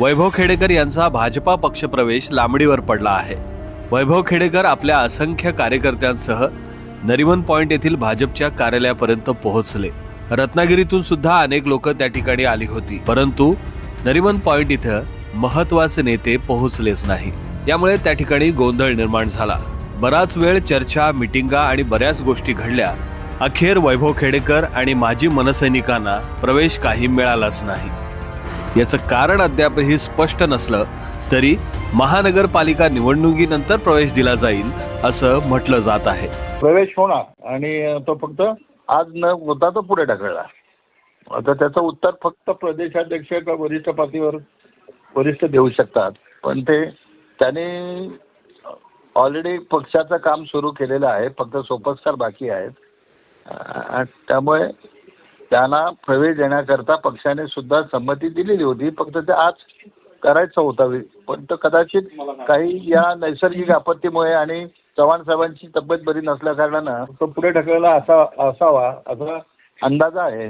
वैभव खेडेकर यांचा भाजपा पक्षप्रवेश लांबडीवर पडला आहे. वैभव खेडेकर आपल्या असंख्य कार्यकर्त्यांसह नरिमन पॉइंट येथील भाजपच्या कार्यालयापर्यंत पोहोचले. रत्नागिरीतून सुद्धा अनेक लोक त्या ठिकाणी आली होती परंतु नरिमन पॉइंट इथं महत्त्वाचे नेते पोहोचलेच नाही. यामुळे त्या ठिकाणी गोंधळ निर्माण झाला. बराच वेळ चर्चा मिटिंगा आणि बऱ्याच गोष्टी घडल्या. अखेर वैभव खेडेकर आणि माजी मनसैनिकांना प्रवेश काही मिळालाच नाही. याचं कारण अद्यापही स्पष्ट नसलं तरी महानगरपालिका निवडणुकीनंतर प्रवेश दिला जाईल असं म्हटलं जात आहे. प्रवेश होणार आणि तो फक्त आज न होता तो पुढे ढकलला. आता त्याचं उत्तर फक्त प्रदेशाध्यक्ष किंवा वरिष्ठ पातळीवर वरिष्ठ देऊ शकतात. पण ते त्याने ऑलरेडी पक्षाचं काम सुरू केलेलं आहे. फक्त सोपस्कार बाकी आहेत. त्यामुळे त्यांना प्रवेश देण्याकरता पक्षाने सुद्धा संमती दिलेली होती. फक्त ते आज करायचं होतं. पण तो कदाचित काही या नैसर्गिक आपत्तीमुळे आणि चव्हाण साहेबांची तब्येत बरी नसल्या कारणानं तो पुढे ढकलला असा असावा असा अंदाज आहे.